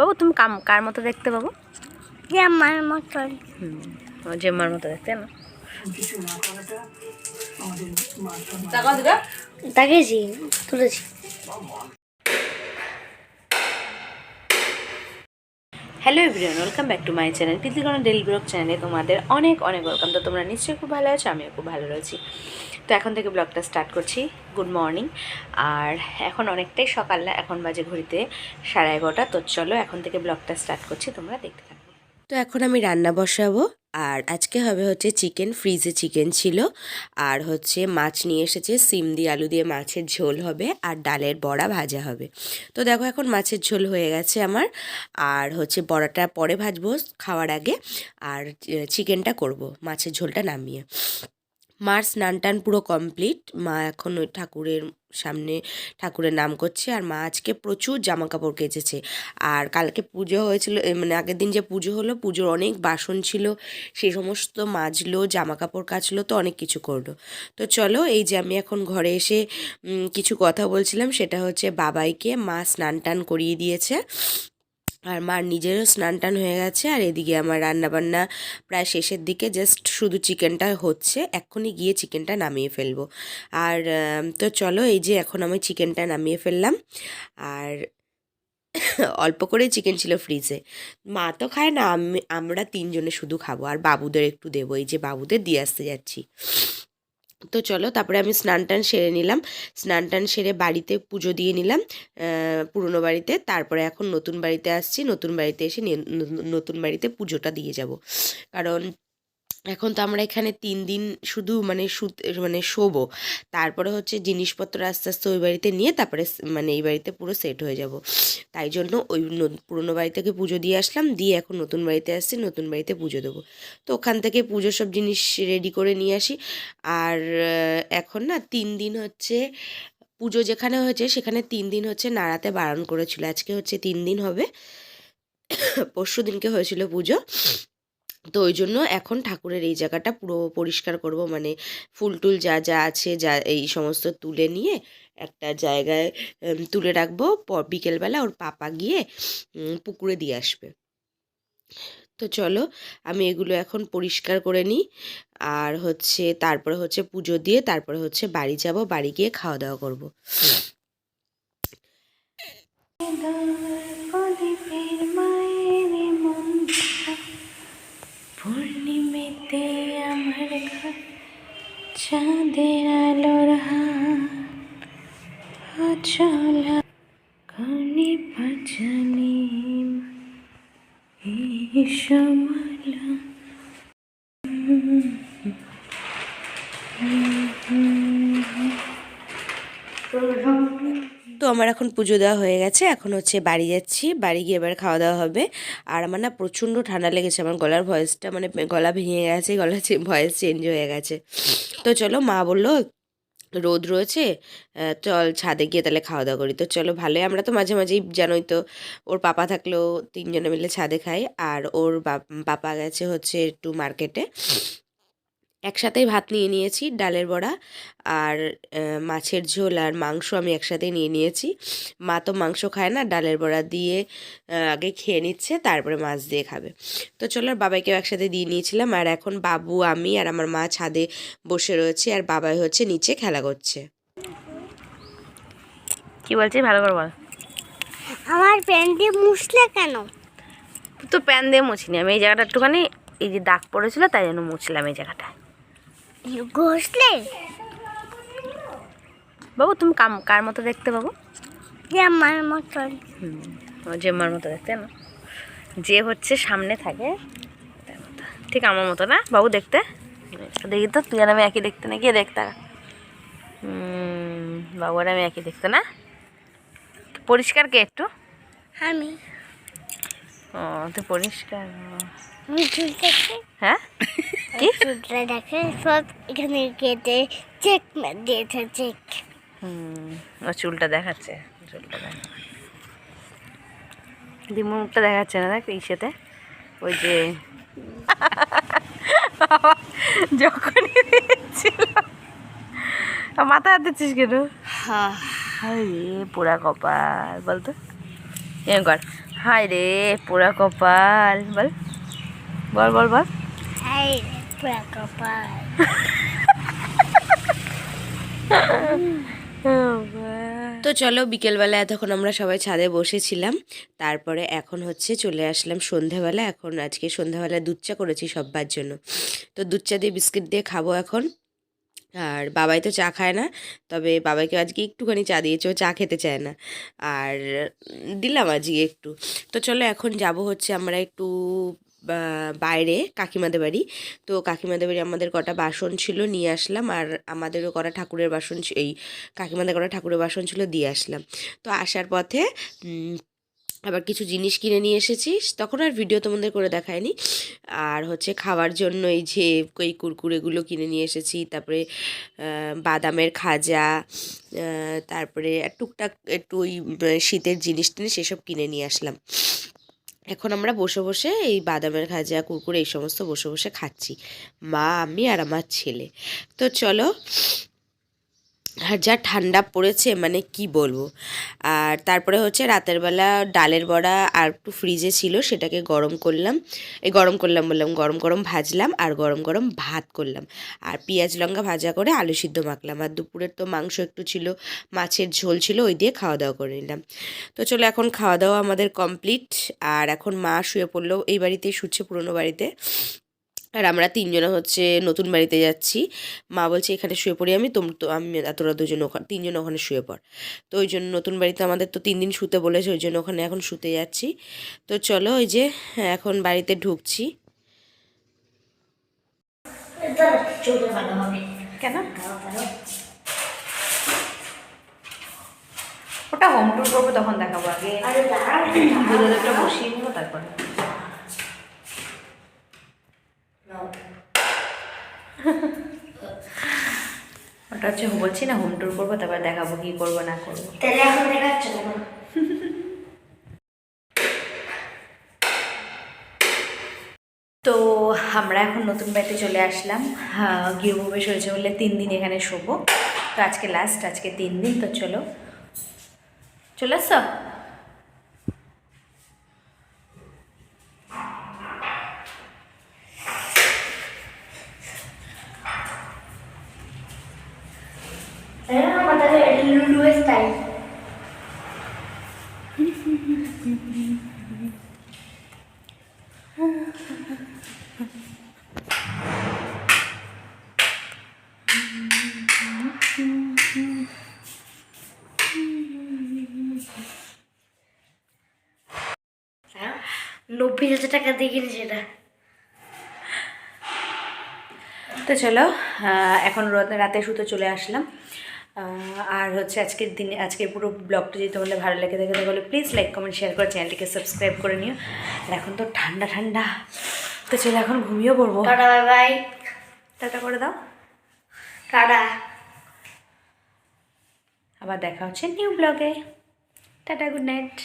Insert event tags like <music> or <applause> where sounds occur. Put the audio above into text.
বাবু তুমি কাম কার মতো দেখতে বাবু? মতন। হুম জেম্মার মতো দেখতে না? তাকেছি তুলেছি। Hello everyone, welcome back to my channel পৃথিবীগণ daily blog চ্যানেলে তোমাদের অনেক অনেক ওয়েলকাম। তো তোমরা নিশ্চয়ই খুব ভালো আছো, আমিও খুব ভালো রয়েছি। তো এখন থেকে ব্লগটা স্টার্ট করছি। Good morning. আর এখন অনেকটাই সকাল, এখন বাজে ঘড়িতে সাড়ে এগারোটা। তো চলো এখন থেকে ব্লগটা স্টার্ট করছি, তোমরা দেখতে থাকো। তো এখন আমি রান্না বসাবো। আর আজকে হবে হচ্ছে চিকেন ফ্রিজে চিকেন ছিল। আর হচ্ছে মাছ নিয়ে এসেছে, সিম দিয়ে আলু দিয়ে মাছের ঝোল হবে আর ডালের বড়া ভাজা হবে। তো দেখো এখন মাছের ঝোল হয়ে গেছে আমার। আর হচ্ছে বড়াটা পরে ভাজবো খাওয়ার আগে। আর চিকেনটা করব, মাছের ঝোলটা নামিয়ে। মার স্নান টান পুরো কমপ্লিট। মা এখন ওই ঠাকুরের সামনে ঠাকুরের নাম করছে আর মা আজকে প্রচুর জামা কাপড় কেচেছে। আর কালকে পুজো হয়েছিল মানে আগের দিন যে পুজো হলো, পুজোর অনেক বাসন ছিল সেই সমস্ত মাজলো জামা কাপড় কাচলো, তো অনেক কিছু করল। তো চলো, এই যে আমি এখন ঘরে এসে কিছু কথা বলছিলাম, সেটা হচ্ছে বাবাইকে মা স্নান টান করিয়ে দিয়েছে। আর মার নিজেরও স্নান টান হয়ে গেছে আর এদিকে আমার রান্না বান্না প্রায় শেষের দিকে জাস্ট শুধু চিকেনটা হচ্ছে। এক্ষুনি গিয়ে চিকেনটা নামিয়ে ফেলব। আর তো চলো এই যে এখন আমি চিকেনটা নামিয়ে ফেললাম। আর অল্প করে চিকেন ছিল ফ্রিজে মা তো খায় না, আমি, আমরা তিনজনে শুধু খাব। আর বাবুদের একটু দেবো। এই যে বাবুদের দিয়ে আসতে যাচ্ছি। তো চলো, তারপরে আমি স্নান টান সেরে নিলাম। স্নান টান সেরে বাড়িতে পুজো দিয়ে নিলাম পুরনো বাড়িতে। তারপরে এখন নতুন বাড়িতে আসছি। নতুন বাড়িতে এসে নতুন বাড়িতে পুজোটা দিয়ে যাব। কারণ এখন তো আমরা এখানে তিন দিন শুধু মানে শুতে মানে শোবো। তারপরে হচ্ছে জিনিসপত্র আস্তে আস্তে ওই বাড়িতে নিয়ে তারপরে মানে এই বাড়িতে পুরো সেট হয়ে যাব। তাই জন্য ওই পুরনো বাড়ি থেকে পুজো দিয়ে আসলাম, দিয়ে এখন নতুন বাড়িতে আসছি, নতুন বাড়িতে পুজো দেবো। তো ওখান থেকে পুজো সব জিনিস রেডি করে নিয়ে আসি। আর এখন না তিন দিন হচ্ছে পুজো যেখানে হয়েছে সেখানে তিন দিন হচ্ছে নাড়াতে বারণ করেছিল। আজকে হচ্ছে তিন দিন হবে। <coughs> পরশু দিনকে হয়েছিল পুজো। তো ওই জন্য এখন ঠাকুরের এই জায়গাটা পুরো পরিষ্কার করব। মানে ফুল টুল যা যা আছে, যা এই সমস্ত তুলে নিয়ে একটা জায়গায় তুলে রাখব। বিকেলবেলা ওর পাপা গিয়ে পুকুরে দিয়ে আসবে। তো চলো, আমি এগুলো এখন পরিষ্কার করে নিই। আর হচ্ছে, তারপরে হচ্ছে পুজো দিয়ে, তারপরে হচ্ছে বাড়ি যাব, বাড়ি গিয়ে খাওয়া দাওয়া করব। চাঁদের আলোর চলা কনে এই সমলা তো আমার এখন পুজো দেওয়া হয়ে গেছে। এখন হচ্ছে বাড়ি যাচ্ছি। বাড়ি গিয়ে এবার খাওয়া দাওয়া হবে। আর আমার না প্রচণ্ড ঠান্ডা লেগেছে। আমার গলার ভয়েসটা মানে গলা ভেঙে গেছে গলা ভয়েস চেঞ্জ হয়ে গেছে। তো চলো মা বলল, রোদ রয়েছে চল ছাদে গিয়ে তাহলে খাওয়া দাওয়া করি। তো চলো ভালোই, আমরা তো মাঝে মাঝেই জানোই তো, ওর পাপা থাকলেও তিনজনে মিলে ছাদে খাই। আর ওর পাপা গেছে হচ্ছে একটু মার্কেটে একসাথেই ভাত নিয়ে নিয়েছি ডালের বড়া আর মাছের ঝোল আর মাংস আমি একসাথে নিয়ে নিয়েছি। মা তো মাংস খায় না ডালের বড়া দিয়ে আগে খেয়ে নিচ্ছে তারপরে মাছ দিয়ে খাবে। তো চলো আর বাবাইকেও একসাথে দিয়ে নিয়েছিলাম আর এখন বাবু আমি আর আমার মা ছাদে বসে রয়েছে আর বাবাই হচ্ছে নিচে খেলা করছে। কি বলছি? ভালো করে বল। আমার প্যান দিয়ে মুছলে কেন? তো প্যান দিয়ে মুছিনি আমি এই জায়গাটা একটুখানি এই যে দাগ পড়েছিল তাই জন্য মুছলাম এই জায়গাটা ঘষলে বাবু তুমি কাম কার মতো দেখতে বাবু? জেম্মার মতো। দেখতে না? যে হচ্ছে সামনে থাকে ঠিক আমার মতো না? বাবু দেখতে? দেখি তো তুই আর আমি একই দেখতে না? গিয়ে দেখতে বাবু আর আমি একই দেখতে না? পরিষ্কার কে একটু? আমি। ও তুই পরিষ্কার। হ্যাঁ? কি? দেখে সব এখানে কেটে চেক দিয়েছে চেক হুম ও চুলটা দেখাচ্ছে চুলটা দেখা দি মুখটা দেখাচ্ছে না দেখ ইসেতে? ওই যে যখনই মাথা হাত দিচ্ছিস কেন? হায়। পুরা কপাল বলতো? এরকম কর হায় রে পুরা কপাল। বল। বল বল বল। হাই রে পুরা কপাল। তো চলো বিকেলবেলা এতক্ষণ আমরা সবাই ছাদে বসেছিলাম। তারপরে এখন হচ্ছে চলে আসলাম সন্ধেবেলা এখন আজকে সন্ধেবেলা দুধ চা করেছি সব্বার জন্য। তো দুধ চা দিয়ে বিস্কিট দিয়ে খাব এখন। আর বাবাই তো চা খায় না। তবে বাবাইকে আজকে একটুখানি চা দিয়েছে, ও চা খেতে চায় না। আর দিলাম আজকে একটু। তো চলো এখন যাব হচ্ছে আমরা একটু বাইরে কাকিমাদের বাড়ি। তো কাকিমাদের বাড়ি আমাদের কটা বাসন ছিল, নিয়ে আসলাম। আর আমাদেরও কটা ঠাকুরের বাসন এই কাকিমাদের কটা ঠাকুরের বাসন ছিল, দিয়ে আসলাম। তো আসার পথে আবার কিছু জিনিস কিনে নিয়ে এসেছিস তখন আর ভিডিও তোমাদের করে দেখায়নি। আর হচ্ছে খাওয়ার জন্য এই যে এই কুরকুরেগুলো কিনে নিয়ে এসেছি। তারপরে বাদামের খাজা তারপরে টুকটাক একটু ওই শীতের জিনিস টিনিস সেসব কিনে নিয়ে আসলাম। এখন আমরা বসে বসে এই বাদামের খাজা, কুরকুরে এই সমস্ত বসে বসে খাচ্ছি। মা, আমি আর আমার ছেলে। তো চলো আর যা ঠান্ডা পড়েছে মানে কি বলব? আর তারপরে হচ্ছে রাতের বেলা ডালের বড়া আর একটু ফ্রিজে ছিল, সেটাকে গরম করলাম। এই গরম করলাম বললাম, গরম গরম ভাজলাম আর গরম গরম ভাত করলাম। আর পেঁয়াজ লঙ্কা ভাজা করে আলু সিদ্ধ মাখলাম। আর দুপুরের তো মাংস একটু ছিল, মাছের ঝোল ছিল, ওই দিয়ে খাওয়া দাওয়া করে নিলাম। তো চলো এখন খাওয়া দাওয়া আমাদের কমপ্লিট আর এখন মা শুয়ে পড়ল, এই বাড়িতেই শুচ্ছে পুরনো বাড়িতে। আর আমরা তিনজনে হচ্ছে নতুন বাড়িতে যাচ্ছি। মা বলছে এখানে শুয়ে পড়ি আমি তোম তো আমি তোরা দুজন ওখানে তিনজন ওখানে শুয়ে পড়। তো ওই জন্য নতুন বাড়িতে আমাদের তো তিন দিন শুতে বলেছে ওই জন্য ওখানে এখন শুতে যাচ্ছি। তো চলো ওই যে হ্যাঁ, এখন বাড়িতে ঢুকছি। কেন? ওটা হোম টুর করব তখন দেখাবো আগে। বসিয়ে নেব তারপরে। ওটা হচ্ছে বলছি না হোম টুর করব তারপর দেখাবো কি করব না করব। তাহলে এখন দেখাচ্ছ <laughs> তো আমরা এখন নতুন বাড়িতে চলে আসলাম। হ্যাঁ, গৃহপ্রবেশ হয়েছে বলে তিন দিন এখানে শোবো। তো আজকে লাস্ট আজকে তিন দিন তো চলো। চলে আসছো লুডু স্টাইল নব্বই হাজার টাকা দিয়ে কিনেছি এটা। তো চলো আহ, এখন রাতে- শুতে চলে আসলাম। আর হচ্ছে আজকের দিনে আজকের পুরো ব্লগটা যদি তোমাদের ভালো লেগে থাকে তাহলে প্লিজ লাইক কমেন্ট শেয়ার করে চ্যানেলটিকে সাবস্ক্রাইব করে নিও। আর এখন তো ঠান্ডা ঠান্ডা। তো চলে এখন ঘুমিয়েও পড়ব। টাটা বাই বাই টাটা করে দাও। টাটা। আবার দেখা হচ্ছে নিউ ব্লগে টাটা গুড নাইট